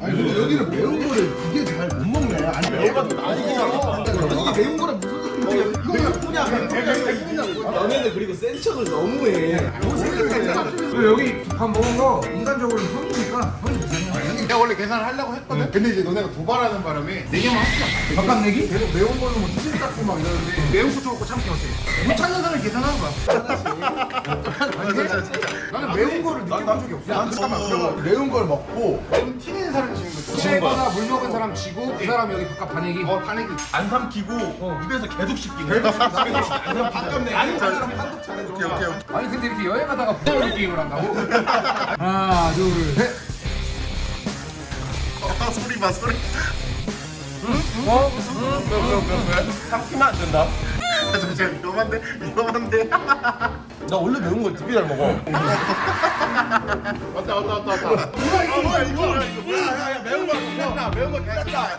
아니 근데 여기는 매운 거를 되게 잘 못 먹네. 아니 매운 거도 나이잖아. 이게 매운 거랑 무슨 상관이야? 이거 예쁘냐? 너네들 그리고 센 척을 너무해. 그리고 여기 밥 먹은 거 인간적으로 형이니까 형이? 내가 원래 계산을 하려고 했거든. 근데 이제 너네가 도발하는 바람에 네 개만 합시다. 밥값 내기? 계속 매운 걸로 뭐 티셔츠 닦고 막 이러는데 매운 거 먹고 참기 어때? 못 찾는 사람이 계산하는 거야. 나는 매운 거를 느껴본 적이 없어. 난 잠깐만 그러면 매운 걸 먹고 매운 튀는 사람이 지는 거지. 치매거나 물 먹은 사람 지고 그 사람 여기 다 내기 어 파내기. 안 삼키고 입에서 계속 씹기네. 그냥 밥값 내기. 아니 사람 판독 잘해줘. 오케이 오케이. 아니 근데 이렇게 여행 가다가 부모님 게임을 한다고? 하나 둘셋 아, 소리 봐 소리 어? 삼키면 안 된다. 잠시만 위험한데? 위험한데? 나 원래 매운 걸 되게 잘 먹어. 왔다 왔다 왔다 왔다. 뭐야 이거? 뭐야 이거? 뭐야 이거? 뭐야 야 야 매운 거 끝났다 매운 거 끝났다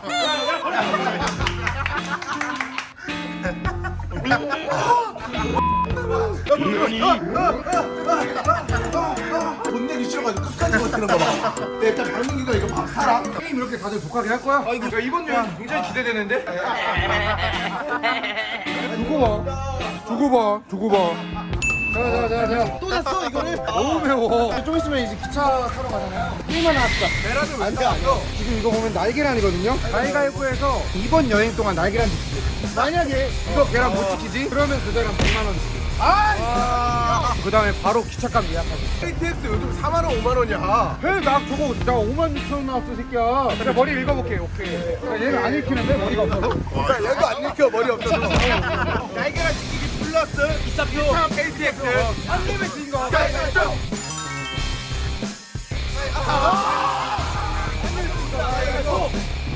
돈 내기 싫어가지고 끝까지 버티는 거 봐. 근데 일단 박민기가 이거 막 살아. 게임 이렇게 다들 독하게 할 거야? 아, 이거 이번 여행 굉장히 기대되는데? 두고 봐 두고 봐 두고 봐 자 자 자 자 또 잤어 이거를? 너무 매워 좀 있으면 이제 기차 타러 가잖아요 게임 하나 합시다 계란을 왜 싸왔어? 지금 이거 보면 날계란이거든요 가위가위보에서 이번 여행 동안 날계란 지키기 만약에 이거 계란 못 지키지? 그러면 그 사람 100만 원 주기 아! 그 다음에 바로 기차값 예약하기 KTX 요즘 4만 원, 5만 원이야. 해, 나 저거 나 5만 6천 원 나왔어 새끼야. 자 머리 읽어볼게 오케이. 야, 얘는 안 읽히는데 머리가 없어서 야, 얘도 안 읽혀 머리 없어서. 날개랑 지키기 플러스 기차표. KTX. 안리미트인 거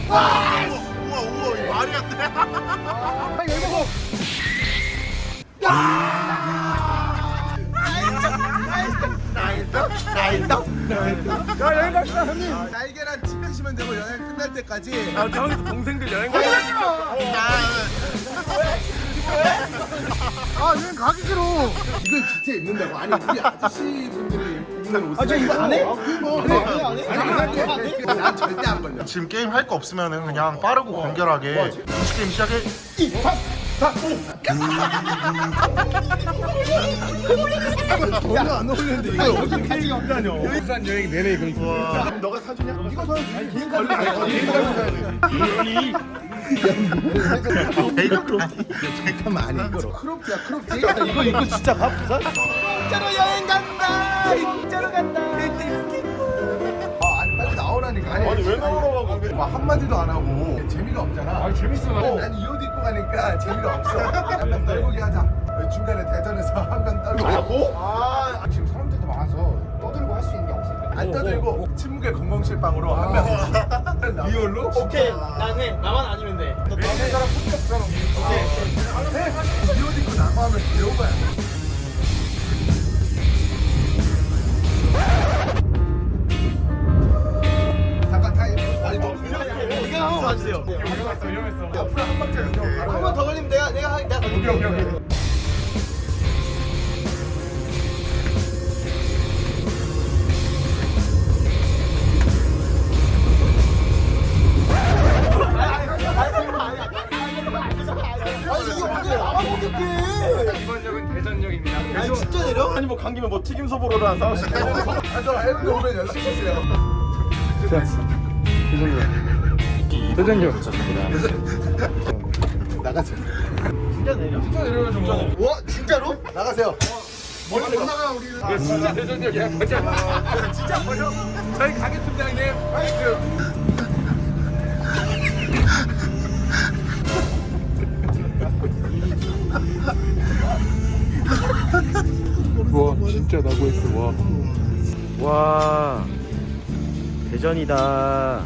우와 우와 이거 말이 안돼. 빨리 읽어보 야 여행 갑시다 형님 날개랑 지키시면 되고 여행 끝날 때까지. 아, 형이 동생들 여행 가야 아 여행 가기 싫어 이걸 기차에 입는다고? 아니 우리 아저씨 분들이 입는 옷. 아저 이거 안 해? 안 해? 안 해? 난 절대 안 걸려. 지금 게임 할 거 없으면은 그냥 빠르고 간결하게 음식 게임 시작해 전혀 안 어울리는데 이거 어디 캐릭이 없다뇨. 부산 여행 내내 이거 우와 너가 사주냐? 이거 사야지. 아니 비행 아니야? 비행 거 사야지. 베이글 잠깐만 아니 이거 크롭티야 크롭티. 이거 이거 진짜 가 부산? 진짜로 여행 간다. 진짜로 간다. 아 아니 빨리 나오라니까. 아니, 아니 왜 나오라고 막 한마디도 안 하고 재미가 없잖아. 아 재밌어 가니까 재미가 없어. 한명 떨고기 하자. 중간에 대전에서 한명 떨고. 라고? 아, 지금 사람들도 많아서 떠들고 할 수 있는 게 없어 안 떠들고 침묵의 건강실방으로 한 명. 리얼로? 오케이 난 해. 나만 아니면 돼. 남는 사람 혼자 없잖아 이옷 입고 나고 하면 귀여운 거야. 봐주세요. 위험했어 위험했어 앞으로 한 박자 그냥 바로. 한번 더 걸리면 내가 내가 하- 내가 걸릴게. 오케이 오케이 오케이 아니 이게 언제 나만 못했게? 이번 역은 대전역입니다 아니 진짜 내려? 아니 뭐뭐 튀김 소 보러라 싸우시네. 아저 해운대 오면 연락 주세요. 대전역 나가세요. 진짜 내려? 진짜 내려가죠 뭐와 진짜로? 나가세요. 멀리 못 나가 우리는. 진짜 대전역이야 가자 진짜 버려 저희 가게 팀장님 화이트 와 진짜 나고 했어 와. 와 대전이다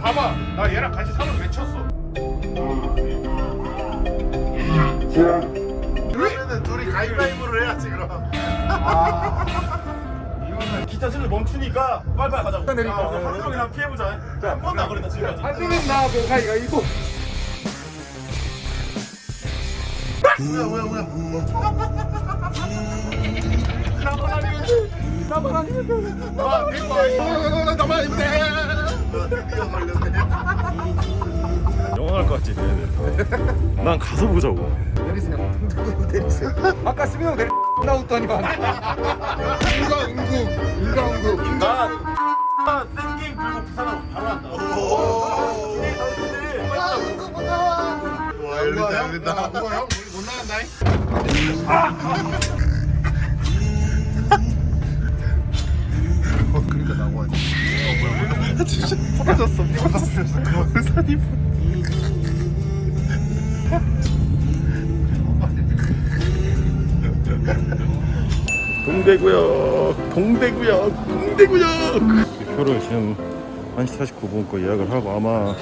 봐봐 나 얘랑 같이 사람 외쳤어 그러면은 둘이 가위바위보를 해야지 그럼. 기차 슬슬 멈추니까 빨리빨리 가자고. 내릴까? 아, 한번 피해보자. 한 번도 안 그랬다 지금까지. 안 되면 나 가위가 이거. 뭐야 뭐야 뭐야. 아 내거 아니야 나만 아니면 돼 드디어 걸렸네. 영화 할 것 같지? 난 가서 보자고. 내리세요. 누구 내리세요. 아까 수빈 형 내리 나웃더니만. 인가 응구. 인가 응구. 난 생게임 들고 부산으로 바로 간다. 와 열린다 열린다. 우와 형못 나간다 어, 진짜 사라졌어. 사라졌어. 의사님. 동대구역, 동대구역, 동대구역. 표를 지금 1시 49분 거 예약을 하고 아마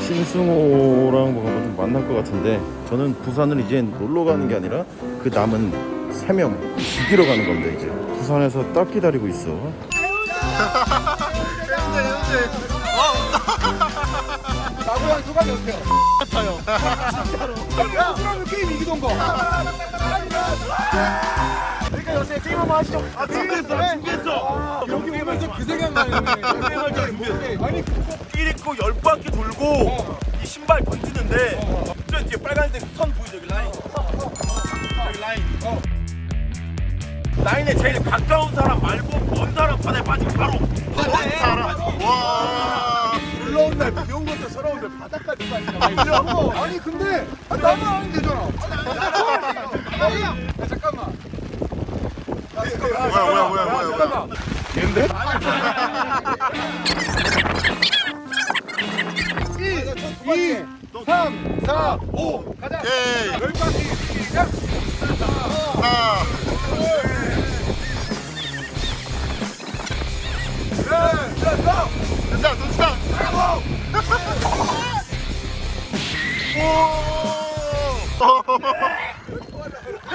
신승호랑 뭐가 좀 만날 것 같은데 저는 부산을 이제 놀러 가는 게 아니라 그 남은 세명 죽이러 가는 건데 이제 부산에서 딱 기다리고 있어. 나고양 소감이 어때요? 같아요. 진짜로. 그러면 게임 이기던 거. 그러니까 요새 게임 한번 하시죠. 아 준비했어, 준비했어. 여기 오면서 그 생각만 했네. 아니 끼리 입고 열 바퀴 돌고 이 신발 던지는데 저 뒤에 빨간색 선 보이죠 여기 라인 여기 라인 라인에 제일 가까운 사람 말고 먼 사람 바다에 빠지고 바로 와. 올라온 날 비 온 것도 서러운데 바닥까지 빠지나 아니 근데 아, 나만 하면 되잖아. 야 잠깐만. 뭐야 뭐야 뭐야 뭐야. 잠깐만. 얘인데? 2, 3, 4, 5. 가자. 열 바퀴 시작. 하나.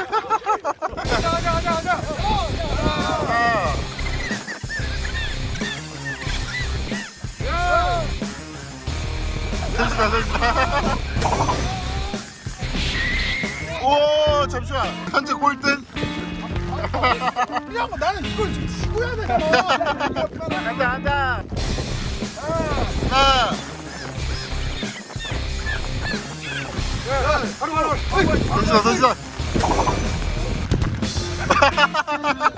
가자 가자 가자 가자. 하나. 됐다 됐다. 오 잠시만 현재 꼴등 그냥 나는 이걸 지금 해야 되잖아. 간다 간다 던지다 던지다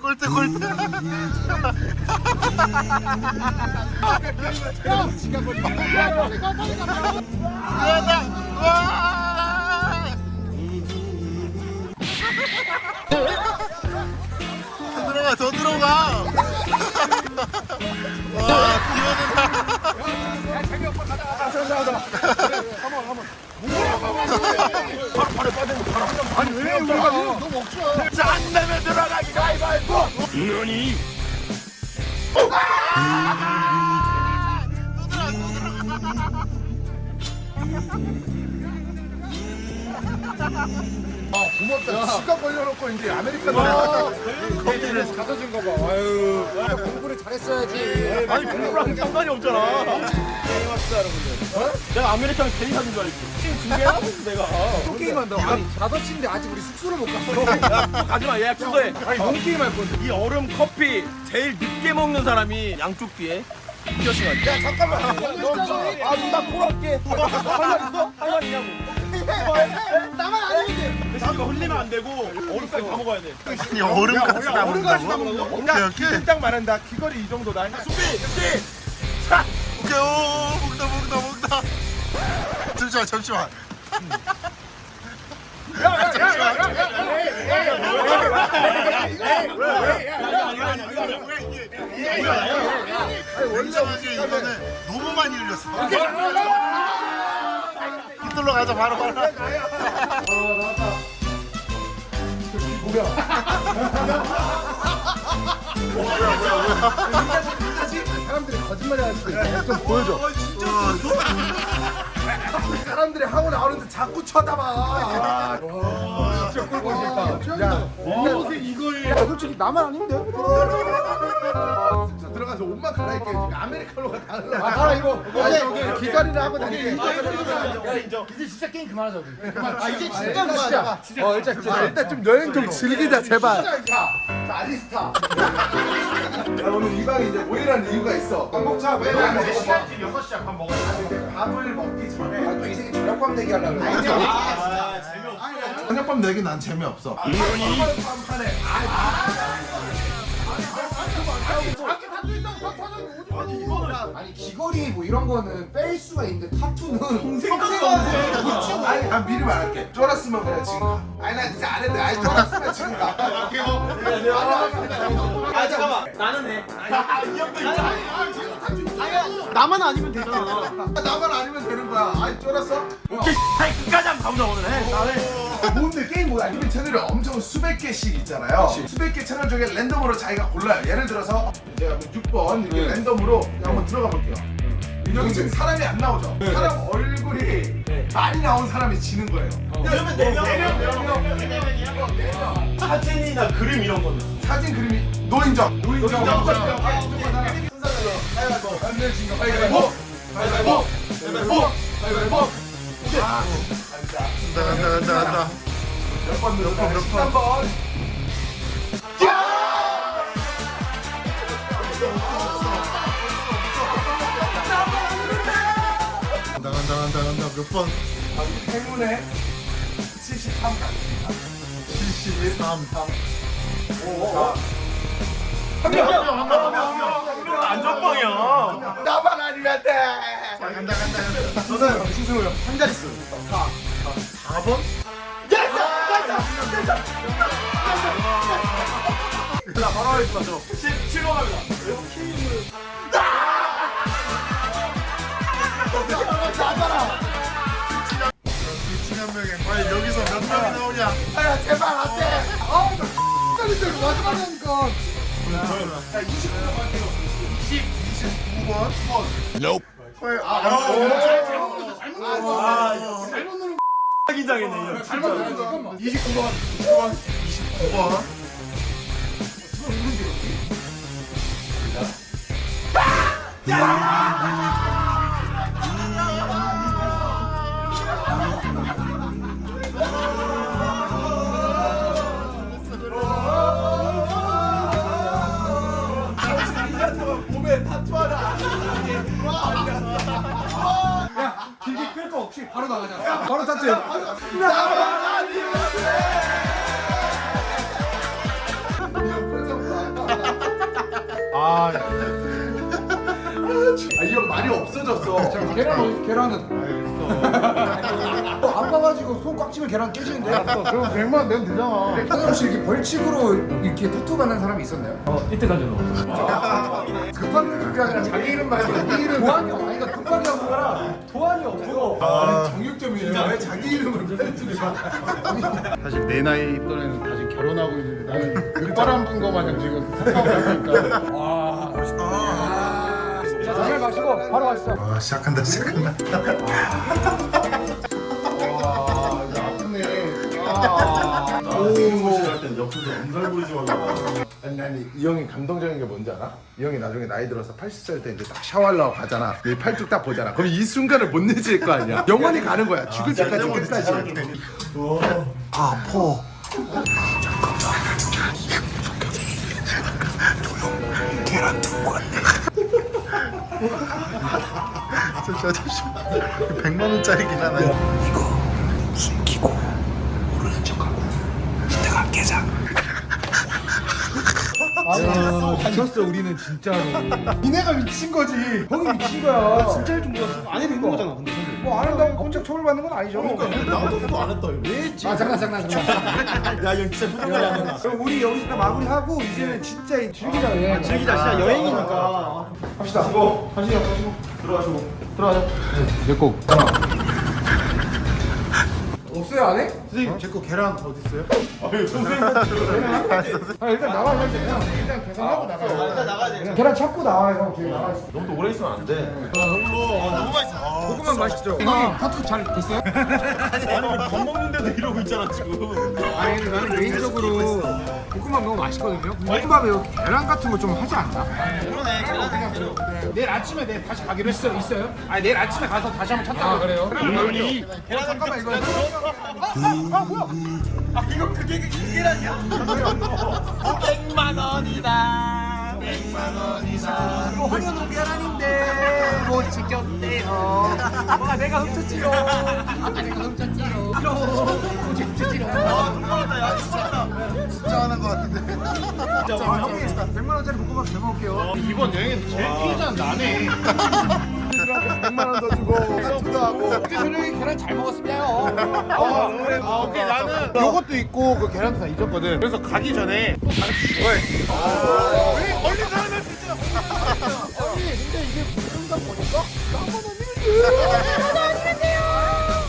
꼴등 꼴등 미안하다 와 더 들어가 더 들어가 기어든다 아니 왜 우리가 너무 억지야. 짠 내면 들어가기 가위바위보 너니 고맙다. 시간 걸려놓고 이제 아메리카노. 커피를 갖다 준거 봐. 아유. 공부를 잘했어야지. 아니 그거랑 상관이 없잖아 게임합시다 여러분들 내가 아메리카노 괜히 사준 줄 알지 지금 준비해놨어 내가 또 게임한다. 아니 다섯 시인데 아직 우리 숙소를 못 갔어. 가지마 예약 취소해 아니 뭔 게임 할 건데? 이 얼음 커피 제일 늦게 먹는 사람이 양쪽 피어싱하기 야 잠깐만 아나 보러 할게 할말 있어? 할말 있냐고 나만 아니면 돼. 이거 흘리면 안 되고 얼음까지 다 먹어야 돼 얼음까지 다 먹는다고? 오케이 오케이 딱 말한다. 귀걸이 이 정도다. 준비 시 오케이 오 먹다 먹다 먹다 잠시만 잠시만 원래 이거는 너무 많이 흘렸어 이걸로 가자 바로 바로 사람들이 거짓말을 할 수도 있어. 좀 보여줘. 사람들이 하고 나오는데 자꾸 쳐다봐. 와, 진짜 꼴 보기 싫다. 야, 무슨 이거에. 야, 솔직히 나만 아닌데? 진짜 들어가서 옷만 갈아입게. 지금 아메리카노가 달라. 아, 가라 이거. 아니, 여기 귀걸이나 하고 다니게. 이제 진짜 게임 그만하자 우리. 아, 이제 진짜 진짜. 그만하자. 어, 일단 진짜. 아, 일단 좀 여행 좀 즐기자, 제발. 자, 자, 아리스타. 야, 오늘 2박에 이제 모이라는 이유가 있어. 밥 먹자. 왜냐면 4시간쯤 6시간 밥 먹었어. 밥을 먹기 전에. 아, 또이 새끼 저녁밥 내기 하려고 그래. 저녁밥 내기 난 재미없어. 한판에. 아 니 귀걸이 뭐 이런 거는 뺄 수가 있는데 타투는 아니, 난 미리 말할게. 쫄았으면 그냥 지금. 가. 아니, 나 진짜 안 해도 돼. 아니, 쫄았으면 지금 가. 아 잠깐만. 나는 해. 나만 아니면 되잖아. 나만 아니면 되는 거야. 아니, 쫄았어? 오케이. 아이 끝까지 한번 가보자 오늘. 해. 나는 뭔데 게임 뭐야? 아니면 채널이 엄청 수백 개씩 있잖아요. 수백 개 채널 중에 랜덤으로 자기가 골라요. 예를 들어서 제가 6번 이렇게 랜덤으로 한번 들어가 볼게요. 여기 지금 사람이 안 나오죠? 사람 얼굴이 많이 나온 사람이 지는 거예요. 그러면 네명 사진이나 그림 이런 거는 사진 그림이 노인정. 노인정. 가위바위보. 안 내신 거 가위바위보. 가위바위보. 가위바위보. 가위바위보. 아. 간다 간다 간다 간다 몇 번, 몇 번, 몇 번. 13번. 간다 간다 간다 간다 몇번 행운의 73 가겠습니다. 73 안전빵이야 나만 아니면 돼. 간다 간다 간다 저는 신승우 형, 한 자릿수. 4. 4번? 자 바로 하겠습니다 저 17번 갑니다 둘중한 명에 과연 여기서 몇 명이 나오냐 아, 제발 안 돼. 아, 나 X자리들 마지막에 하니까. 자, 29번 갈게요. 9번? 헐, 아, 아, 아, 잘못 눌렀어. 아, 잘못 누른 긴장했네. 잘못 누른 거. 29번. 29번. 29번. 몸에 길게 끌거 없이 바로 나가자. 바로 타투. 이형. 아 아, 이 형 말이 없어졌어. 계란 어디? 계란은? 어, 아파가지고 손 꽉 치면 계란 깨지는데? 그럼 100만 내면 되잖아. 현영 씨 이렇게 벌칙으로 이렇게 타투 받는 사람이 있었나요? 어 이때까지는 급하게 준게 아니라 자기 이름 말고 네 이름 도안이 형 급하게 한 거라. 도안이 없어. 아니, 정육점이에요. 왜 자기 이름을 거야? 사실 내 나이 또래는 다시 결혼하고 있는데 나는 일바람 분거 마냥 지금 생각하고 있으니까 아, 자 잠을 마시고 바로 가시죠. 아 시작한다 시작한다 아니 아니 이 형이 감동적인 게 뭔지 알아? 이 형이 나중에 나이 들어서 80살 때 이제 딱 샤워하려고 가잖아. 이 팔뚝 딱 보잖아. 그럼 이 순간을 못 내질 거 아니야? 영원히 가는 거야. 죽을 때까지 끝까지. 아 퍼 다쳤어 우리는 진짜로. 니네가 미친 거지. 형이 미친 거야. 진짜 일좀 몰랐어 안 해도 있는 거잖아 근데 뭐안 한다고 꼼짝 처벌받는 건 아니죠. 나도 안 했다 이거. 아 장난 장난 장난. 야, 형 진짜 표정이 안 나. 그럼 우리 여기서 다 마무리하고 이제는 진짜 이 즐기자. 여행 즐기자, 진짜 여행이니까. 갑시다. 가시죠, 가시고. 들어가시고. 들어가자. 내거 없어요 안 해? 선생님, 제 거 계란 어디 있어요? 아유, 선생님. 아 일단 나와 형 그냥 일단 계산하고 나가요 일단 나가야 돼. 계란 찾고 나와요 형 저기 나가 있어 너무 오래 있으면 안 돼. 너무 맛있어. 볶음밥 맛있죠? 형님 파트 잘 됐어요? 아니, 밥 먹는데도 이러고 있잖아, 지금. 아니 나는 개인적으로 볶음밥 너무 맛있거든요. 볶음밥에 계란 같은 거 좀 하지 않나? 내일 아침에 내일 다시 가기로 했어 있어요? 아니 내일 아침에 가서 다시 한번 찾자. 아 그래요? 계란 잠깐만 이거. 이거 황현우 계란인데 못 지켰대요 뭐가 내가 훔쳤지요 내가 훔쳤지요 못 훔쳤지요 진짜 하는 거 같은데 진짜 형님 100만 원짜리 볶음밥 잘 먹을게요 이번 여행에서 제일 피해자는 나네. 100만 원 더 주고 하고 근데 저녁에 계란 잘 먹었습니다요 아, 그래. 아, 오케이. 나는 요것도 있고 그 계란도 다 잊었거든. 그래서 가기 전에 또 가르쳐 줘야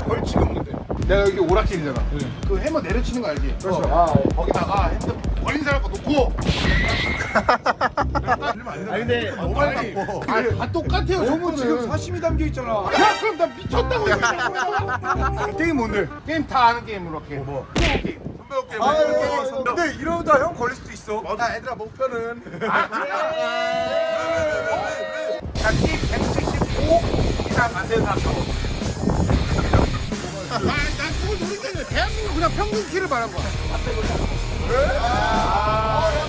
벌칙이 없는데. 내가 여기 오락실이잖아. 그 해머 내려치는 거 알지? 그렇죠. 거기다가 핸드폰 버린 사람 거 놓고. 아니, 근데 갖고. 아니, 아, 똑같아요. 너무 지금 정보는. 사심이 담겨 있잖아 야, 그럼 나 미쳤다고 이거. 게임 뭔데? 게임 다 아는 게임으로 할게. 뭐? 게임. 아, 근데 이러다 형 걸릴 수도 있어 야 얘들아 목표는 자키 175 안 되는 사람 적어. 아, 난 그걸 노리겠네. 대한민국 그냥 평균 키를 말한 거야.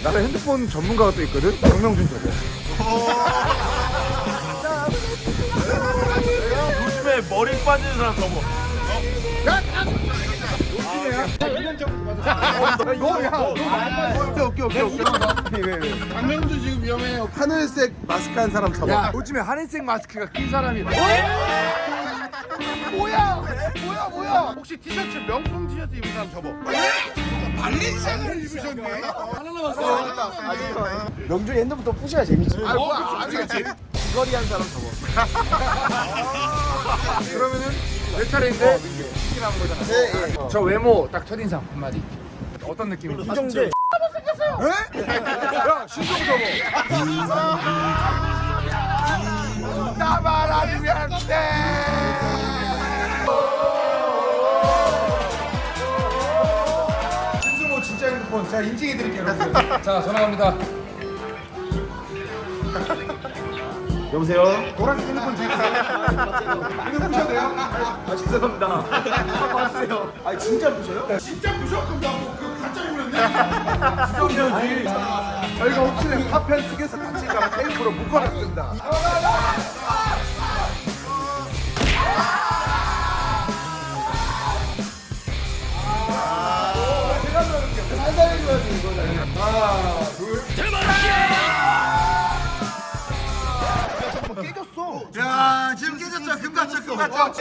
나는 핸드폰 전문가가 또 있거든 정명준 저거 요즘에 머리 빠지는 사람 접어. 오케이 오케이 오케이 오케이 강명주 지금 위험해요. 하늘색 마스크 한 사람 잡아 요즘에 하늘색 마스크가 낀 사람이다 뭐야? 뭐야 뭐야? 혹시 티셔츠 명품 티셔츠 입은 사람 접어. 발렌시아가를 입으셨네. 하나 남았어. 핸드폰 또 부셔야 재밌지 아, 뭐 아니겠지. 귀걸이 한 사람 잡아 그러면은 내 차례인데 남은 거잖아. 네, 저 외모 딱 첫인상 한마디. 어떤 느낌인지. 이정재. 에? 야 신종 접어 나만 아니면 돼. 신승호 진짜 핸드폰. 제가 인증해 드릴게요 여러분. 자 전화 갑니다 여보세요? 노란색 핸드폰 주세요 이거 부셔도 돼요? 아, 죄송합니다. 봐주세요. 아, 진짜 부셔요? 진짜 무조건 나그 가짜 몰랐네. 저희가 혹시나 파편 속에서 다칠까 봐 테이프로 묶어놨습니다 야, 지금 깨졌죠? 금 갔죠? 금 갔죠?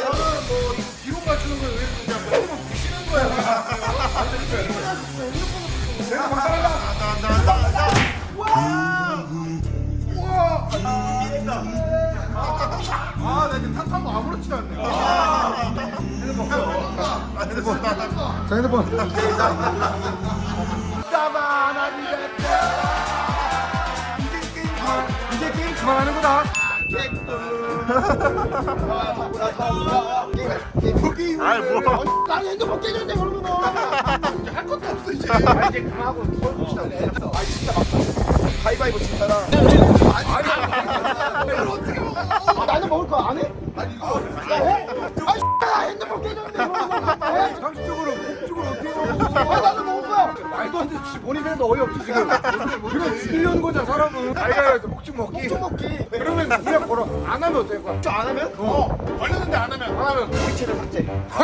기록 맞추는 거에 왜 그러냐? 핸드폰 부시는 거야. 아, 나 이제 탓한 거 아무렇지도 않네. 자 핸드폰 아니면 이제 게임 그만 이제 게임 그만하는 거다 아이 뭐난 핸드폰 깨졌네 그러면 할 것도 없어 이제 아 이제 그만하고 서울 봅시다 아 진짜 막 가위바위보 진짜라 아니 아니 어떻게 먹어 나는 먹을 거 안 해? 아니 이거 야 해? 아 씨, 핸드폰 깨졌는데 그러면 해? 상식적으로 목적으로 어떻게 먹어 아 나는 먹을 거야 말도 안 돼. 본인 해도 어이없지 지금. 그래 죽이려는 거잖아 사람은. 아이가 목줄 먹기. 목줄 먹기. 그냥 걸어. 안 하면 어떨 거야? 안 하면? 어. 걸렸는데 안 하면. 안 하면 채널 삭제. 아,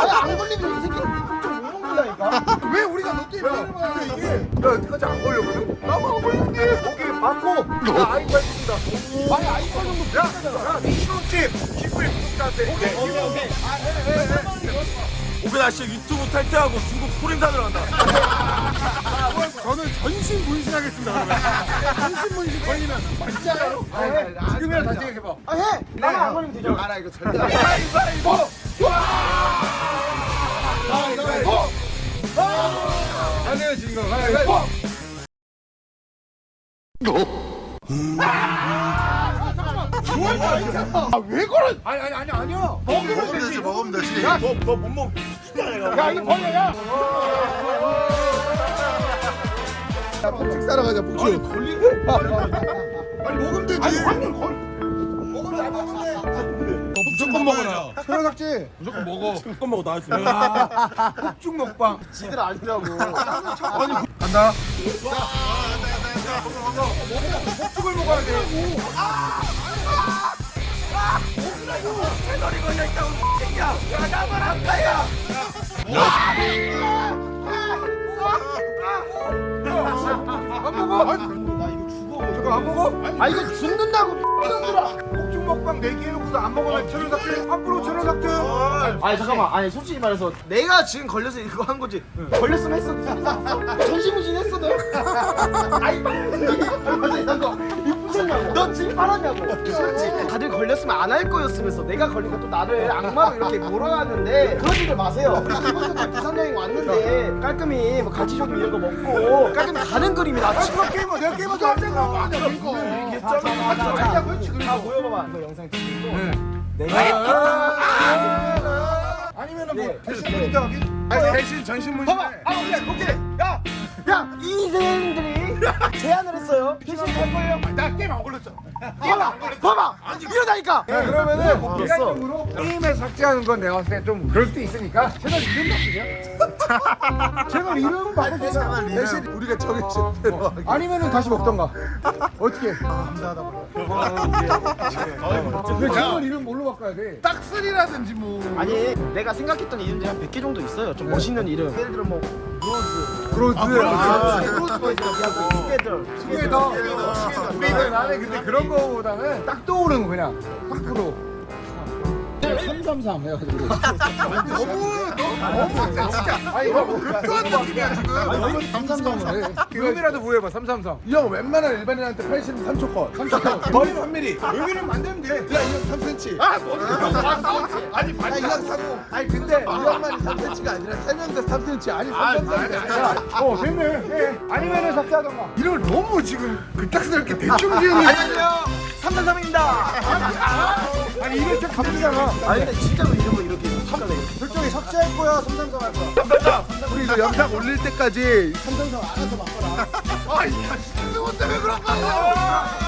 아니 안 걸리면 이 새끼는 못 먹는다니까. 왜 우리가 너 때문에 하는 거야 이게? 야 여태까지 안 걸렸거든. 나만 안 걸렸는데. 오케이 받고. 나 아이빨 준다. 아니 아이빨 정도 야. 야, 이 신혼집 기부의 구독자한테. 오케이 오케이 오케이. 오케이 나 진짜 유튜브 탈퇴하고 중국 소림산으로 간다 저는 전신 문신 하겠습니다. 그러면. 전신 문신 걸리면 진짜요? 아, 해. 지금이라 다시 해봐. 아 해. 나만 안 걸리면 되죠. 알아 이거 절대. 가위바위보. 와. 가위바위보. 안 해요 지금. 가위바위보. 아왜 걸어? 아니 아니 아니 아니야. 먹으면 되지. 먹으면 되지. 너너못 먹. 야 이거 벌려 야. 야 폭식 싸러 가자. 아니 걸리네. 아니 먹으면 되지. 아니 확률 걸. 먹으면 안 먹는데. 무조건 먹어라 삭제. 무조건 먹어 무조건 먹어 나왔어 폭죽 먹방. 지들 아니라고. 아니 간다. 폭죽을 먹어야 돼. 안 먹어? 나 이거 죽어. 저거 안 먹어? 아 이거 죽는다고 이놈들아. 폭죽 먹방 내기 해놓고서 안 먹으면 천원 삭제. 앞으로 천원 삭제. 아니 잠깐만 아니 솔직히 말해서 내가 지금 걸려서 이거 한 거지 걸렸으면 했어 전시무신 했어 너 아이 빨리 이거 미쳤냐고. 너 지금 팔았냐고. 솔직히 다들 걸렸으면 안 할 거였으면서 내가 걸리니까 또 나를 악마로 이렇게 몰아가는데 그러지들 마세요. 우리 기본적으로 다 부산 여행 왔는데 깔끔히 뭐 갈치조림 이런 거 먹고 깔끔히 가는 그림이다 지금 게임은 내가 게임하지 않잖아. 아니야 이거. 아 그렇지 그리고. 아 보여봐봐. 이거 영상 찍고. 내가 아니면은 뭐 네. 대신 문자 하기? 아니 대신 전신. 봐봐 아 오케이 오케이 야! 야! 인생들이 제안을 했어요 대신 할 거예요 나 게임 안 걸렸잖아. 봐봐 봐봐 이러다니까 네, 그러면은. 인간적으로 게임에 삭제하는 건 내가 봤을 때 좀 그럴 수도 있으니까 채널 이름 바꾸자. 채널 이름 바꾸자. 대신 우리가 정해진 대로 하기. 아니면은 다시 먹던가. 어떻게? 감사하다 왜 채널 이름 뭘로 바꿔야 돼? 딱슬이라든지 뭐. 아니 내가 생각했던 이름들이 한 100개 정도 있어요 좀 멋있는 이름 예를 들어 뭐 브로즈 그로즈. 아, 브로즈가 있어 투게더 투게더. 투게더. 나는 근데 그런 거보다는 딱 떠오르는 거 그냥 3%. 333 해가지고. 너무 너무 진짜 아 이거 뭐 극도한 느낌이야 지금 333을 해 음이라도 구해봐 333 이형 웬만한 일반인한테 83초 컷. 3초 컷. 머리 3mm 여기는 만들면 돼야이 형 3cm 아 머리 아 싸웠지. 아니 반이 형30 아니 근데 이 형만이 3cm가 아니라 3명 다 3cm 아니 3cm 어 됐네. 예. 아니면은 삭제하던가. 이걸 너무 지금 그딱스럽게 대충 지으니 안녕하세요 333입니다 아니 이게 진짜 감기잖아 아니 근데 진짜로 이름을 이렇게 삭제해 결정이 삭제할 거야, 333할 거야. 우리 이거 영상 올릴 때까지. 333 알아서 바꿔라. 아, 이 자식 때문에 그런 거야.